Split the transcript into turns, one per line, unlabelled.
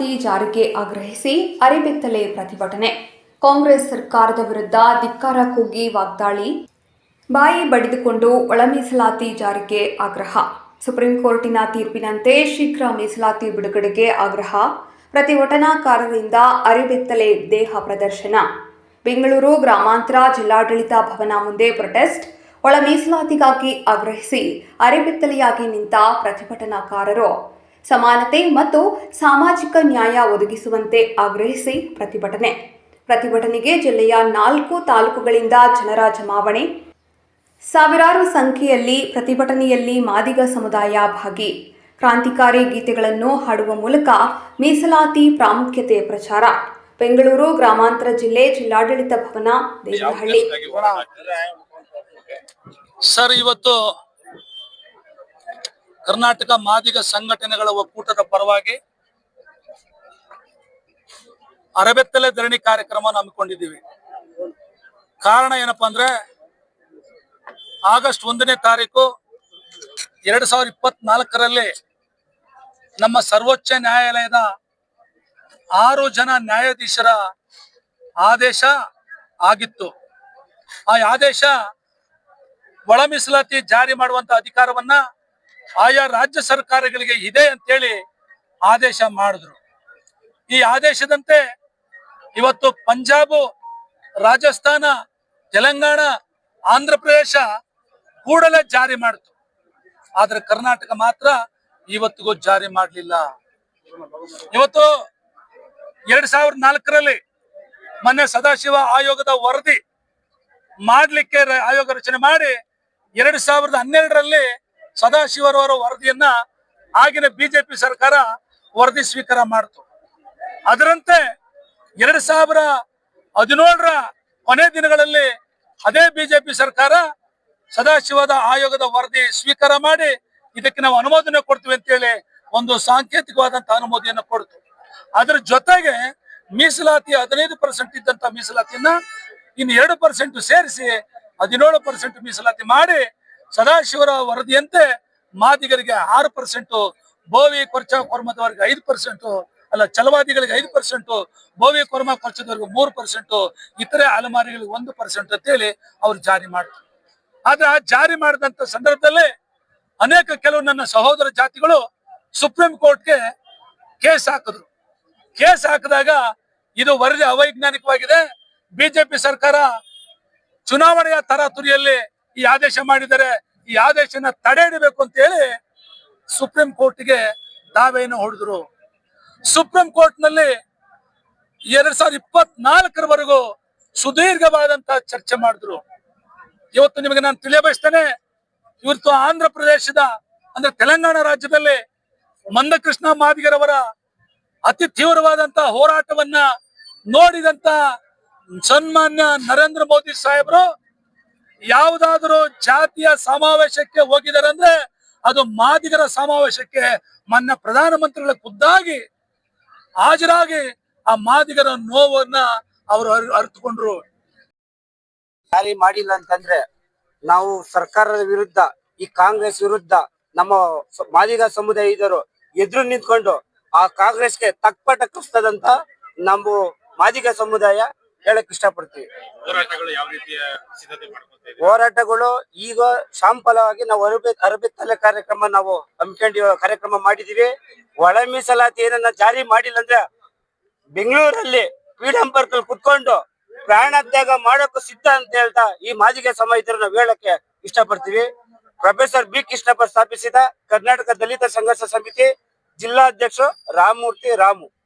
ಮೀಸಲಾತಿ ಜಾರಿಗೆ ಆಗ್ರಹಿಸಿ ಅರೆಬೆತ್ತಲೆ ಪ್ರತಿಭಟನೆ. ಕಾಂಗ್ರೆಸ್ ಸರ್ಕಾರದ ವಿರುದ್ಧ ಧಿಕ್ಕಾರ ಕೂಗಿ ವಾಗ್ದಾಳಿ. ಬಾಯಿ ಬಡಿದುಕೊಂಡು ಒಳ ಮೀಸಲಾತಿ ಜಾರಿಗೆ ಆಗ್ರಹ. ಸುಪ್ರೀಂ ಕೋರ್ಟಿನ ತೀರ್ಪಿನಂತೆ ಶೀಘ್ರ ಮೀಸಲಾತಿ ಬಿಡುಗಡೆಗೆ ಆಗ್ರಹ. ಪ್ರತಿಭಟನಾಕಾರರಿಂದ ಅರೆಬೆತ್ತಲೆ ದೇಹ ಪ್ರದರ್ಶನ. ಬೆಂಗಳೂರು ಗ್ರಾಮಾಂತರ ಜಿಲ್ಲಾಡಳಿತ ಭವನ ಮುಂದೆ ಪ್ರೊಟೆಸ್ಟ್. ಒಳ ಮೀಸಲಾತಿಗಾಗಿ ಆಗ್ರಹಿಸಿ ಅರೆಬೆತ್ತಲೆಯಾಗಿ ನಿಂತ ಪ್ರತಿಭಟನಾಕಾರರು. ಸಮಾನತೆ ಮತ್ತು ಸಾಮಾಜಿಕ ನ್ಯಾಯ ಒದಗಿಸುವಂತೆ ಆಗ್ರಹಿಸಿ ಪ್ರತಿಭಟನೆ. ಪ್ರತಿಭಟನೆಗೆ ಜಿಲ್ಲೆಯ ನಾಲ್ಕು ತಾಲೂಕುಗಳಿಂದ ಜನರ ಜಮಾವಣೆ. ಸಾವಿರಾರು ಸಂಖ್ಯೆಯಲ್ಲಿ ಪ್ರತಿಭಟನೆಯಲ್ಲಿ ಮಾದಿಗ ಸಮುದಾಯ ಭಾಗಿ. ಕ್ರಾಂತಿಕಾರಿ ಗೀತೆಗಳನ್ನು ಹಾಡುವ ಮೂಲಕ ಮೀಸಲಾತಿ ಪ್ರಾಮುಖ್ಯತೆ ಪ್ರಚಾರ. ಬೆಂಗಳೂರು ಗ್ರಾಮಾಂತರ ಜಿಲ್ಲೆ ಜಿಲ್ಲಾಡಳಿತ ಭವನ ದೇವಹಳ್ಳಿ
ಸರ್, ಇವತ್ತು ಕರ್ನಾಟಕ ಮಾದಿಗ ಸಂಘಟನೆಗಳ ಒಕ್ಕೂಟದ ಪರವಾಗಿ ಅರಬೆತ್ತಲೆ ಧರಣಿ ಕಾರ್ಯಕ್ರಮ ಹಮ್ಮಿಕೊಂಡಿದ್ದೀವಿ. ಕಾರಣ ಏನಪ್ಪಾ ಅಂದ್ರೆ ಆಗಸ್ಟ್ ಒಂದನೇ ತಾರೀಕು ಎರಡ್ ಸಾವಿರದ ಇಪ್ಪತ್ನಾಲ್ಕರಲ್ಲಿ ನಮ್ಮ ಸರ್ವೋಚ್ಚ ನ್ಯಾಯಾಲಯದ ಆರು ಜನ ನ್ಯಾಯಾಧೀಶರ ಆದೇಶ ಆಗಿತ್ತು. ಆ ಆದೇಶ ಒಳ ಮೀಸಲಾತಿ ಜಾರಿ ಮಾಡುವಂತ ಅಧಿಕಾರವನ್ನ ಆಯಾ ರಾಜ್ಯ ಸರ್ಕಾರಗಳಿಗೆ ಇದೆ ಅಂತೇಳಿ ಆದೇಶ ಮಾಡಿದ್ರು. ಈ ಆದೇಶದಂತೆ ಇವತ್ತು ಪಂಜಾಬ್, ರಾಜಸ್ಥಾನ, ತೆಲಂಗಾಣ, ಆಂಧ್ರ ಪ್ರದೇಶ ಕೂಡಲೇ ಜಾರಿ ಮಾಡಿತು. ಆದ್ರೆ ಕರ್ನಾಟಕ ಮಾತ್ರ ಇವತ್ತಿಗೂ ಜಾರಿ ಮಾಡಲಿಲ್ಲ. ಇವತ್ತು ಎರಡ್ ಸಾವಿರದ ನಾಲ್ಕರಲ್ಲಿ ಮೊನ್ನೆ ಸದಾಶಿವ ಆಯೋಗದ ವರದಿ ಮಾಡಲಿಕ್ಕೆ ಆಯೋಗ ರಚನೆ ಮಾಡಿ ಎರಡ್ ಸಾವಿರದ ಹನ್ನೆರಡರಲ್ಲಿ ಸದಾಶಿವರವರ ವರದಿಯನ್ನ ಆಗಿನ ಬಿಜೆಪಿ ಸರ್ಕಾರ ವರದಿ ಸ್ವೀಕಾರ ಮಾಡಿತು. ಅದರಂತೆ ಎರಡ್ ಸಾವಿರ ಹದಿನೇಳರ ಕೊನೆ ದಿನಗಳಲ್ಲಿ ಅದೇ ಬಿಜೆಪಿ ಸರ್ಕಾರ ಸದಾಶಿವದ ಆಯೋಗದ ವರದಿ ಸ್ವೀಕಾರ ಮಾಡಿ ಇದಕ್ಕೆ ನಾವು ಅನುಮೋದನೆ ಕೊಡ್ತೀವಿ ಅಂತೇಳಿ ಒಂದು ಸಾಂಕೇತಿಕವಾದಂತಹ ಅನುಮೋದನೆಯನ್ನು ಕೊಡ್ತು. ಅದರ ಜೊತೆಗೆ ಮೀಸಲಾತಿ ಹದಿನೈದು ಪರ್ಸೆಂಟ್ ಇದ್ದಂತ ಮೀಸಲಾತಿಯನ್ನ ಇನ್ನು ಎರಡು ಪರ್ಸೆಂಟ್ ಸೇರಿಸಿ ಹದಿನೇಳು ಪರ್ಸೆಂಟ್ ಮೀಸಲಾತಿ ಮಾಡಿ ಸದಾಶಿವರ ವರದಿಯಂತೆ ಮಾದಿಗರಿಗೆ ಆರು ಪರ್ಸೆಂಟ್ ಬೋವಿ ಕೊರ್ಚ ಕೊರ್ಮದವರಿಗೆ ಐದು ಪರ್ಸೆಂಟ್ ಅಲ್ಲ ಚಲವಾದಿಗಳಿಗೆ ಐದು ಪರ್ಸೆಂಟ್ ಬೋವಿ ಕೊರ್ಮ ಕೊರ್ಚದವರಿಗೆ ಮೂರು ಪರ್ಸೆಂಟ್ ಇತರೆ ಅಲೆಮಾರಿಗಳಿಗೆ ಒಂದು ಪರ್ಸೆಂಟ್ ಅಂತೇಳಿ ಅವ್ರು ಜಾರಿ ಮಾಡ್ತಾರೆ. ಆದ್ರೆ ಆ ಜಾರಿ ಮಾಡಿದಂತ ಸಂದರ್ಭದಲ್ಲಿ ಅನೇಕ ಕೆಲವು ನನ್ನ ಸಹೋದರ ಜಾತಿಗಳು ಸುಪ್ರೀಂ ಕೋರ್ಟ್ಗೆ ಕೇಸ್ ಹಾಕಿದ್ರು. ಕೇಸ್ ಹಾಕಿದಾಗ ಇದು ವರದಿ ಅವೈಜ್ಞಾನಿಕವಾಗಿದೆ. ಬಿಜೆಪಿ ಸರ್ಕಾರ ಚುನಾವಣೆಯ ತರಾತುರಿಯಲ್ಲಿ ಈ ಆದೇಶ ಮಾಡಿದರೆ ಈ ಆದೇಶನ ತಡೆ ಹಿಡಬೇಕು ಅಂತ ಹೇಳಿ ಸುಪ್ರೀಂ ಕೋರ್ಟ್ಗೆ ದಾವೆಯನ್ನು ಹೊಡೆದ್ರು. ಸುಪ್ರೀಂ ಕೋರ್ಟ್ನಲ್ಲಿ ಎರಡ್ ಸಾವಿರದ ಇಪ್ಪತ್ನಾಲ್ಕರವರೆಗೂ ಸುದೀರ್ಘವಾದಂತಹ ಚರ್ಚೆ ಮಾಡಿದ್ರು. ಇವತ್ತು ನಿಮಗೆ ನಾನು ತಿಳಿಯಬಯಸ್ತೇನೆ, ಇವತ್ತು ಆಂಧ್ರ ಪ್ರದೇಶದ, ಅಂದ್ರೆ ತೆಲಂಗಾಣ ರಾಜ್ಯದಲ್ಲಿ ಮಂದಕೃಷ್ಣ ಮಾದಿಗರವರ ಅತಿ ತೀವ್ರವಾದಂತಹ ಹೋರಾಟವನ್ನ ನೋಡಿದಂತ ಸನ್ಮಾನ್ಯ ನರೇಂದ್ರ ಮೋದಿ ಸಾಹೇಬರು ಯಾವುದಾದರೂ ಜಾತಿಯ ಸಮಾವೇಶಕ್ಕೆ ಹೋಗಿದಾರಂದ್ರೆ ಅದು ಮಾದಿಗರ ಸಮಾವೇಶಕ್ಕೆ ಮೊನ್ನೆ ಪ್ರಧಾನಮಂತ್ರಿಗಳ ಖುದ್ದಾಗಿ ಹಾಜರಾಗಿ ಆ ಮಾದಿಗರ ನೋವನ್ನ ಅವರು ಅರ್- ಅರಿತುಕೊಂಡ್ರು.
ಜಾರಿ ಮಾಡಿಲ್ಲ ಅಂತಂದ್ರೆ ನಾವು ಸರ್ಕಾರದ ವಿರುದ್ಧ, ಈ ಕಾಂಗ್ರೆಸ್ ವಿರುದ್ಧ ನಮ್ಮ ಮಾದಿಗ ಮಾದಿಗ ಸಮುದಾಯದವರು ಎದುರು ನಿಂತ್ಕೊಂಡು ಆ ಕಾಂಗ್ರೆಸ್ಗೆ ತಕ್ಕ ಕಸ್ತದಂತ ನಮ್ಮ ಮಾದಿಗ ಸಮುದಾಯ ಹೇಳಕ್ ಇಷ್ಟಪಡ್ತೀವಿ.
ಹೋರಾಟಗಳು ಯಾವ ರೀತಿಯ ಸಿದ್ಧತೆ ಮಾಡ್ಕೊತಾ ಇದ್ದೀವಿ
ಹೋರಾಟಗಳು ಈಗ ಶಾಂಪಲವಾಗಿ ನಾವು ಅರಬಿ ಅರಬಿತ್ತಲೆ ಕಾರ್ಯಕ್ರಮ ನಾವು ಹಮ್ಮಿಕೊಂಡು ಕಾರ್ಯಕ್ರಮ ಮಾಡಿದೀವಿ. ಒಳ ಮೀಸಲಾತಿ ಏನನ್ನ ಜಾರಿ ಮಾಡಿಲ್ಲ ಅಂದ್ರೆ ಬೆಂಗಳೂರಲ್ಲಿ ಅಲ್ಲಿ ಕುತ್ಕೊಂಡು ಪ್ರಾಣ ತ್ಯಾಗ ಮಾಡೋಕ್ಕೂ ಸಿದ್ಧ ಅಂತ ಹೇಳ್ತಾ ಈ ಮಾದಿಗೆ ಸಮಾಜರು ನಾವು ಹೇಳಕ್ಕೆ ಇಷ್ಟಪಡ್ತೀವಿ. ಪ್ರೊಫೆಸರ್ ಬಿ ಕೃಷ್ಣಪ್ಪ ಸ್ಥಾಪಿಸಿದ ಕರ್ನಾಟಕ ದಲಿತ ಸಂಘರ್ಷ ಸಮಿತಿ ಜಿಲ್ಲಾಧ್ಯಕ್ಷ ರಾಮಮೂರ್ತಿ ರಾಮು.